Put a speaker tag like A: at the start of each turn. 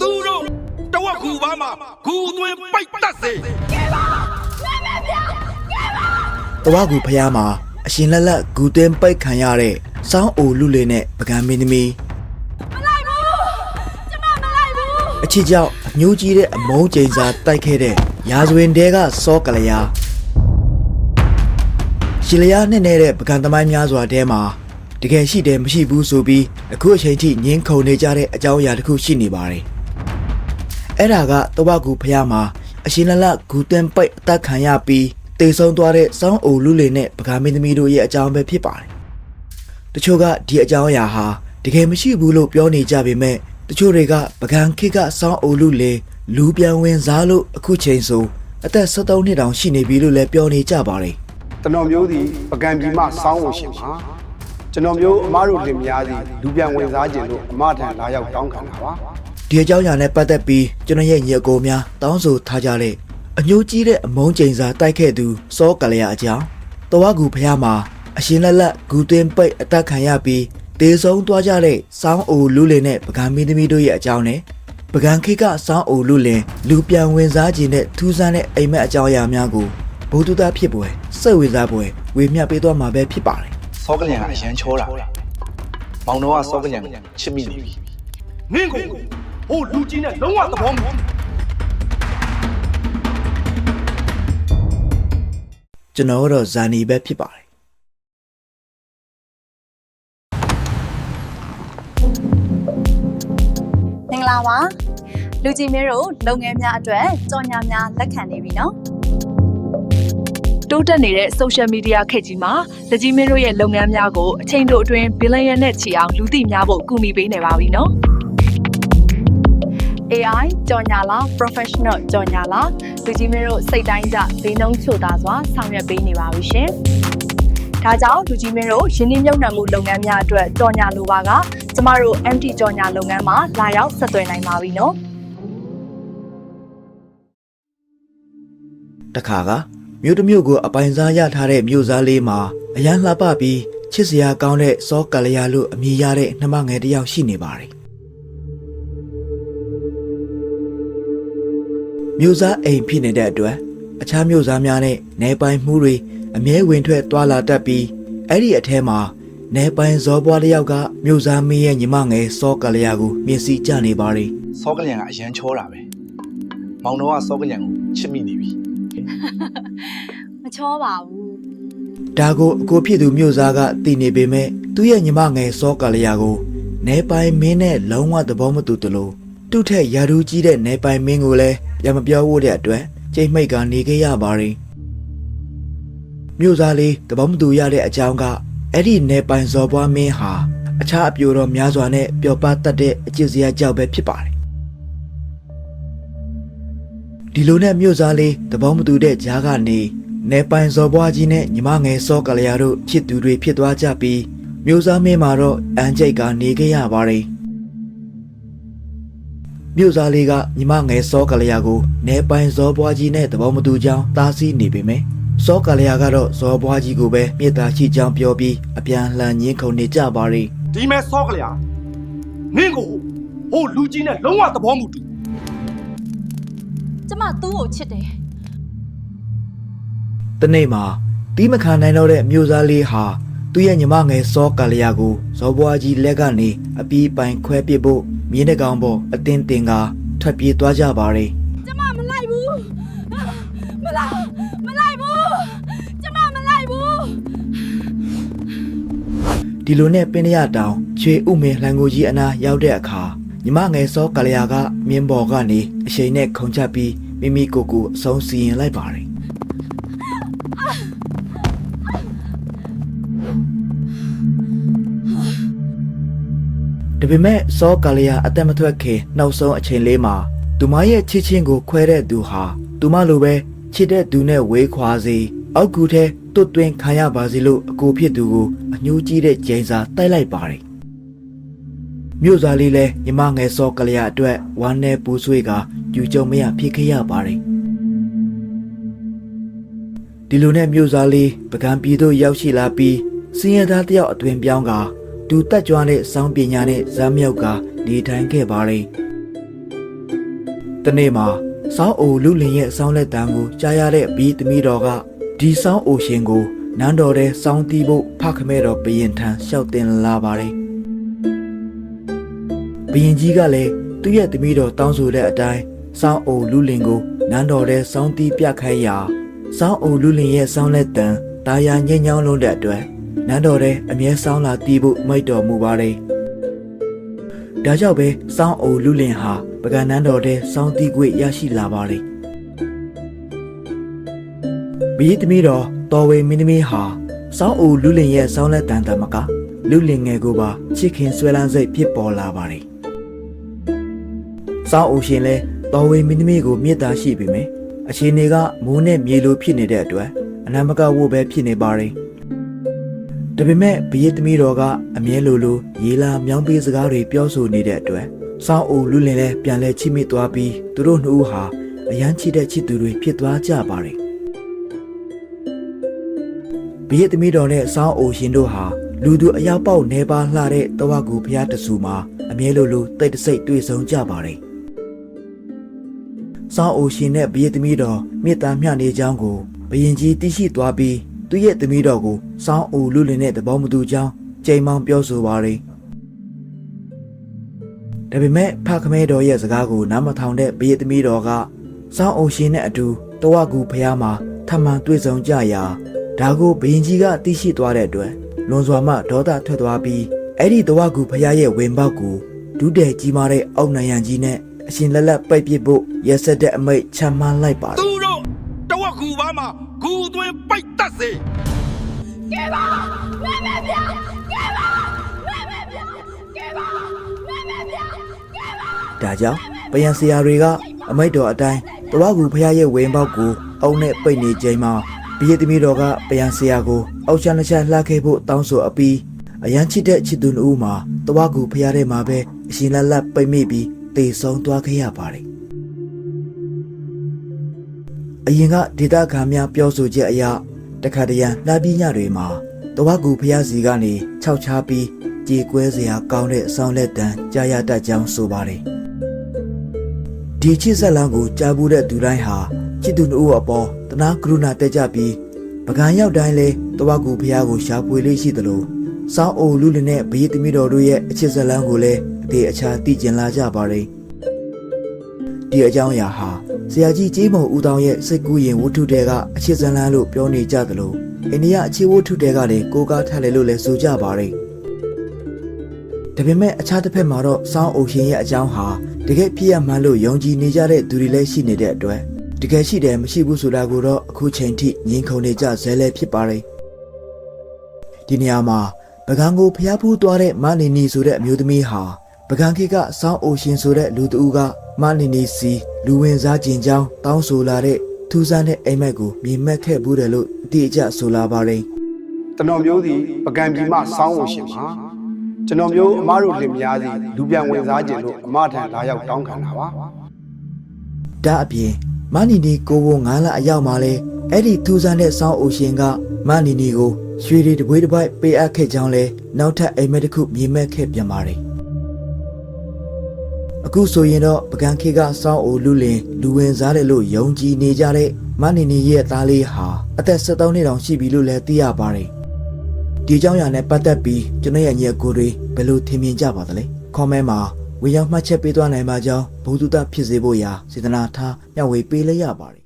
A: သူတို့တဝက်ကူပါမှာဂူသွင်းပိတ်တတ်စေ
B: တဝါကူဖျားမှာအရှင်လက်လက်ဂူသွင်းပိတ်ခံရတဲ့စောင်းအိုလူလေးနဲ့ပကံမင်းသမီးအချစ်ကြောင့်အညိုးကြီးတဲ့အမုန်းကျိန်စာတိုက်ခဲ့တဲ့ရာဇဝင်တဲကစောကလျာရှီလျာနဲ့နေတဲ့ပကံသမိုင်းများစွာတဲမှာ တကယ်ရှိတယ်မရှိဘူးဆိုပြီးအခုအချိန်ထိငင်းခုန်နေကြတဲ့အကြောင်းအရာတစ်ခုရှိနေပါတယ်အဲ့ဒါကတဝါကူဖျားမှာအရှင်လက်လက်ဂူသွင်းပိတ်အသက်ခံရပြီးတေဆုံးသွားတဲ့စောင်းအိုလူလေးနဲ့ပကံမင်းသမီးတို့ရဲ့အကြောင်းပဲဖြစ်ပါတယ်တချို့ကဒီအကြောင်းအရာဟာတကယ်မရှိဘူးလို့ပြောနေကြပေမဲ့တချို့တွေကပကံခိကစောင်းအိုလူလေလူပြန်ဝင်စားလို့အခုချိန်ဆိုအသက်73နှစ်တောင်ရှိနေပြီလို့လည်းပြောနေကြပါတယ်
C: ကျွန်တော်မျိုးသည်ပကံပြည်မှစောင်းကိုရှင်ပါ ကျွန်တော်မျိုးအမားတို့လင်မယားသည်လူပြန်ဝင်စားခြင်းလို့အမထံလာရောက်တောင်းခံတာပါ
B: ဒီအကြောင်းအရာနဲ့ပတ်သက်ပြီးကျွန်တော်ရဲ့ညီအကိုများတောင်းဆိုထားကြတဲ့အညိုးကြီးတဲ့အမုန်းကျိန်စာတိုက်ခဲ့သူစောကလျာအကြောင်းတဝါကူဖျားမှာအရှင်လက်လက်ဂူသွင်းပိတ်အသက်ခံရပြီးတေဆုံးသွားကြတဲ့စောင်းအိုလူလင်နဲ့ပကံမင်းသမီးတို့ရဲ့အကြောင်းနဲ့ပကံခိကစောင်းအိုလူလင်လူပြန်ဝင်စားခြင်းနဲ့ထူးဆန်းတဲ့အိမ်မက်အကြောင်းအရာများကိုဘုဒ္ဓသားဖြစ်ပွဲစိတ်ဝင်စားပွဲဝေမျှပေးသွားမှာပဲဖြစ်ပါတယ်
D: စောကလျံကအရန်ချောတာပဲမောင်တော်ကစောကလျံကိုချစ်မိနေပြီ
A: နင့်ကိုဟိုလူကြီးနဲ့လုံးဝသဘောမတူ
B: ကျွန်တော်ကတော့ဇာနီပဲဖြစ်ပါတယ်
E: မင်္ဂလာပါလူကြီးမျိုးတို့လုပ်ငန်းများအတွက်ကြော်ညာများလက်ခံနေပြီနော်
F: တိုးတက်နေတဲ့ social media ခေတ်ကြီးမှာလက်ကြီးမင်းတို့ရဲ့လုပ်ငန်းများကိုအချိန်တိုအတွင်း billion နဲ့ချီအောင်လူသိများဖို့ကူညီပေးနေပါပြီနော်
E: AI ကြော်ညာလား professional ကြော်ညာလားလူကြီးမျိုးတို့စိတ်တိုင်းကြဘေးနှုံးချိုတာစွာဆောင်ရွက်ပေးနေပါပြီရှင်ဒါကြောင့်လူကြီးမင်းတို့ယင်းနှမြုပ်နှံမှုလုပ်ငန်းများအတွက်ကြော်ညာလိုပါကကျမတို့ MT ကြော်ညာလုပ်ငန်းမှာလာရောက်ဆက်သွယ်နိုင်ပါပြီနော်
B: တခါက မြို့တစ်မြို့ကိုအပိုင်စားရထားတဲ့မြို့သားလေးမှာအရန်လှပပြီးချစ်စရာကောင်းတဲ့စောကလျာလို့အမည်ရတဲ့နှမငယ်တစ်ယောက်ရှိနေပါတယ်မြို့သားအိမ်ဖြစ်နေတဲ့အတွက်အခြားမြို့သားများနဲ့နေပိုင်မှုတွေအမြဲဝင်ထွက်သွာလာတတ်ပြီးအဲ့ဒီအထဲမှာနေပိုင်ဇောပွားတစ်ယောက်ကမြို့သားမင်းရဲ့ညီမငယ်စောကလျာကိုမျက်စိကျနေပါတယ်
D: စောကလျံကအရန်ချောတာပဲမောင်တော်ကစောကလျံကိုချစ်မိနေပြီ
E: မချောပါဘူး
B: ဒါကိုအကိုဖြစ်သူမြို့သားကသိနေပေမဲ့သူ့ရဲ့ညီမငယ်စောကလျာကိုနေပိုင်မင်းနဲ့လုံးဝသဘောမတူတလို့သူ့ထက်ယာရူးကြီးတဲ့နေပိုင်မင်းကိုလည်းပြန်မပြောဖို့တဲ့အတွက်ကျိတ်မိတ်ကနေခဲ့ရပါတယ်မြို့သားလေးသဘောမတူရတဲ့အကြောင်းကအဲ့ဒီနေပိုင်ဇော်ပွားမင်းဟာအခြားအပြိုတော်များစွာနဲ့ပျော်ပါတတ်တဲ့အကျင့်စရာကြောက်ပဲဖြစ်ပါတယ် ဒီလိုနဲ့မြို့သားလေးသဘောမတူတဲ့ကြားကနေနေပိုင်ဇော်ပွားကြီးနဲ့ညီမငယ်စောကလျာတို့ချစ်သူတွေဖြစ်သွားကြပြီးမြို့သားမင်းမှာတော့အန်ကျိတ်ကနေခဲ့ရပါတယ်မြို့သားလေးကညီမငယ်စောကလျာကိုနေပိုင်ဇော်ပွားကြီးနဲ့သဘောမတူကြောင်းတားဆီးနေပေမယ့်စောကလျာကတော့ဇော်ပွားကြီးကိုပဲမြေတာရှိကြောင်းပြောပြီးအပြန်လှန်ညှင်းခုန်နေကြပါတယ်
A: ဒီမဲ့စောကလျာနင့်ကိုဟိုလူကြီးနဲ့လုံးဝသဘောမတူ
E: ကျမသူ့ကိုချစ်တယ်
B: တနေ့မှာတီးမခံနိုင်တော့တဲ့မြို့သားလေးဟာသူ့ရဲ့ညီမငယ်စောကလျာကိုဇော်ဘွားကြီးလက်ကနေအပီးပိုင်ခွဲပစ်ဖို့မြင်းတကောင်ပေါ်အတင်းတင်ကာထွက်ပြေးသွားကြပါတယ်
E: ကျမမလိုက်ဘူးမလိုက်မလိုက်ဘူးကျမမလိုက်ဘူး
B: ဒီလိုနဲ့ပင်ရတောင်ရွှေဥမင်လှန်ကိုကြီးအနားရောက်တဲ့အခါညီမငယ်စောကလျာကမြင်းပေါ်ကနေအရှိန်နဲ့ခုန်ချပြီး မိမိကိုယ်ကိုအဆုံးစီရင်လိုက်ပါတယ်ဒါပေမဲ့စောကလျာအသက်မထွက်ခင်နောက်ဆုံးအချိန်လေးမှာသူမရဲ့ချစ်ချင်းကိုခွဲတဲ့သူဟာသူမလိုပဲချစ်တဲ့သူနဲ့ဝေးခွာစီအောက်ကူထဲတွတ်တွင်းခံရပါစေလို့အကိုဖြစ်သူကိုအညှိုးကြီးတဲ့ဂျိန်စာတိုက်လိုက်ပါတယ် မြို့သားလေးလည်းညီမငယ်စောကလျာအတွက်ဝမ်းနဲ့ပူဆွေးကကြူကြုံမရဖြစ်ခဲ့ရပါတယ်ဒီလိုနဲ့မြို့သားလေးပကံပြည်သို့ရောက်ရှိလာပြီးစင်ရသားတယောက်အတွင်ပြောင်းကဒတူတက်ကြွတဲ့စောင်းပညာနဲ့ဇာမြောက်ကနေထိုင်ခဲ့ပါတယ်။တနေ့မှာစောင်းအိုလူလင်ရဲ့စောင်းလက်တံကိုကြားရတဲ့ဘီသမီးတော်ကဒီစောင်းအိုရှင်ကိုနန်းတော်ထဲစောင်းတီးဖို့ဖခမဲတော်ဘရင်ထံလျှောက်တင်လာပါတယ်။ ဘရင်ကြီးကလည်းသူ့ရဲ့သမီးတော်တောင်းဆိုတဲ့အတိုင်းစောင်းအိုလူလင်ကိုနန်းတော်ထဲစောင်းတီးပြခိုင်းရာစောင်းအိုလူလင်ရဲ့စောင်းလက်တံတာယာငိမ့်ညောင်းလုံးတဲ့အတွက်နန်းတော်ထဲအမြဲစောင်းလာတီးဖို့မိတ်တော်မူပါတယ်။ဒါကြောင့်ပဲစောင်းအိုလူလင်ဟာပကံနန်းတော်ထဲစောင်းတီးခွင့်ရရှိလာပါတယ်။ဘီသမီးတော်တော်ဝေမင်းသမီးဟာစောင်းအိုလူလင်ရဲ့စောင်းလက်တံတမကလူလင်ငယ်ကိုပါချစ်ခင်ဆွဲလန်းစိတ်ဖြစ်ပေါ်လာပါတယ်။ စောင်းအိုရှင်လဲတော်ဝေမင်းသမီးကိုမေတ္တာရှိပေမယ့်အခြေအနေကမိုးနဲ့မြေလိုဖြစ်နေတဲ့အတွက်အနမကဝတ်ပဲဖြစ်နေပါတယ်။ဒါပေမဲ့ဘရီသမီးတော်ကအမြဲလိုလိုရေးလာမြောင်းပေးစကားတွေပြောဆိုနေတဲ့အတွက်စောင်းအိုလူလင်လဲပြန်လဲချိမိသွားပြီးသူတို့နှစ်ဦးဟာအရန်ချစ်တဲ့ချစ်သူတွေဖြစ်သွားကြပါတယ်။ဘရီသမီးတော်နဲ့စောင်းအိုရှင်တို့ဟာလူသူအရောက်ပေါက်နေပါလှတဲ့တဝကူဖျားတဆူမှာအမြဲလိုလိုတိတ်တဆိတ်တွေ့ဆုံကြပါတယ်။ စောင်းအိုရှင်နဲ့ဘရီသမီးတော်မေတ္တာမျှနေကြောင်းကိုဘရင်ကြီးသိရှိသွားပြီးသူ့ရဲ့သမီးတော်ကိုစောင်းအိုလူလင်နဲ့သဘောမတူကြောင်းကြိမ်မောင်းပြောဆိုပါတယ်။ဒါပေမဲ့ဖခမဲတော်ရဲ့စကားကိုနားမထောင်တဲ့ဘရီသမီးတော်ကစောင်းအိုရှင်နဲ့အတူတဝကူဖျားမှာထပ်မံတွေ့ဆုံကြရာဒါကိုဘရင်ကြီးကသိရှိသွားတဲ့အတွက်လွန်စွာမှဒေါသထွက်သွားပြီးအဲ့ဒီတဝကူဖျားရဲ့ဝင်ပေါက်ကိုဒုတဲ့ကြီးမားတဲ့အောက်နံရံကြီးနဲ့ အရှင်လက်လက်ပိတ်ပစ်ဖို့ရက်ဆက်တဲ့အမိတ်ချမှန်းလိုက်ပါတယ်
A: သူတို့တဝက်ကူပါမှာဂူသွင်းပိတ်တတ်စေ
B: ဒါကြောင့်ပယံဆရာတွေကအမိတ်တော်အတိုင်းတဝါကူဖះရဲ့ဝင်းပေါက်ကိုအုံနဲ့ပိတ်နေချိန်မှာဘိယသမီးတော်ကပယံဆရာကိုအောက်ချမ်းတစ်ချက်လှခဲ့ဖို့တောင်းဆိုအပြီးအရန်ချစ်တဲ့ချစ်သူနှုတ်မှာတဝါကူဖះထဲမှာပဲအရှင်လက်လက်ပိတ်မိပြီး တေဆုံးသွားခဲ့ရပါတယ်အရင်ကဒေတာခံများပြောဆိုချက်အရတခါတရံလှပြညတွေမှာတဝါကူဖះစီကနေခြောက်ချားပြီးကြေကွဲစရာကောင်းတဲ့အဆောင်လက်တန်းကြားရတတ်ကြောင်းဆိုပါတယ်ဒီချစ်ဆက်လန်းကိုကြားဘူးတဲ့သူတိုင်းဟာချစ်သူတို့အပေါ်တနာကရုဏာတက်ကြပြီးပကံရောက်တိုင်းလဲတဝကူဖះကိုရှာဖွေလေးရှိသလိုစောင်းအိုလူလနဲ့ဘရီသမီးတော်တို့ရဲ့အချစ်ဆက်လန်းကိုလည်း အသေးအချာသိကျင်လာကြပါတယ်ဒီအကြောင်းအရာဟာဆရာကြီးကြီးမုံဦးတောင်ရဲ့စိတ်ကူးရင်ဝတ္ထုတဲကအချစ်ဆက်လန်းလို့ပြောနေကြသလိုအိန္ဒိယအချစ်ဝတ္ထုတဲကလည်းကိုကားထားတယ်လို့လည်းဆိုကြပါတယ်ဒါပေမဲ့အခြားတစ်ဖက်မှာတော့စောင်းအိုရှင်ရဲ့အကြောင်းဟာတကယ်ဖြစ်ရမှန်းလို့ယုံကြည်နေကြတဲ့သူတွေလည်းရှိနေတဲ့အတွက်တကယ်ရှိတယ်မရှိဘူးဆိုတာကိုတော့အခုချိန်ထိငြင်းခုန်နေကြဇဲလဲဖြစ်ပါတယ်ဒီနေရာမှာပကံကိုဖျားဖူးသွားတဲ့မနီနီဆိုတဲ့အမျိုးသမီးဟာ ပကံခေကစောင်းအိုရှင်ဆိုတဲ့လူတဦးကမနီနီစီလူဝင်စားကျင်ကြောင်းတောင်းဆိုလာတဲ့ထူးဆန်းတဲ့အိမ်မက်ကိုမြင်မှတ်ခဲ့ဘူးတယ်လို့အတိအကျဆိုလာပါတယ်
C: ကျွန်တော်မျိုးသည်ပကံပြည်မှစောင်းဝင်ရှင်ပါကျွန်တော်မျိုးအမားတို့လင်မယားစီလူပြန်ဝင်စားခြင်းလို့အမထံလာရောက်တောင်းခံတာပါ
B: ဒါအပြင်မနီနီကိုဘုံငါးလအရောက်မှလဲအဲ့ဒီထူးဆန်းတဲ့စောင်းအိုရှင်ကမနီနီကိုရွှေတွေတပွေးတစ်ပိုက်ပေးအပ်ခဲ့ကြောင်းလဲနောက်ထပ်အိမ်မက်တစ်ခုမြင်မဲ့ခဲ့ပြန်ပါတယ် အခုဆိုရင်တော့ပကံခေကစောင်းအိုလူလင်လူဝင်စားတယ်လို့ယုံကြည်နေကြတဲ့မနီနီရဲ့သားလေးဟာအသက်73နှစ်တောင်ရှိပြီလို့လည်းသိရပါတယ်ဒီအကြောင်းအရာနဲ့ပတ်သက်ပြီးကျွန်တော်ရဲ့ညီအကိုတွေဘယ်လိုထင်မြင်ကြပါသလဲခေါမဲမှာဝင်ရောက်မှတ်ချက်ပေးသွားနိုင်ပါကြောင်းဘုသူတဖြစ်စေဖို့ရာစေတနာထားမျှဝေပေးလိုက်ရပါတယ်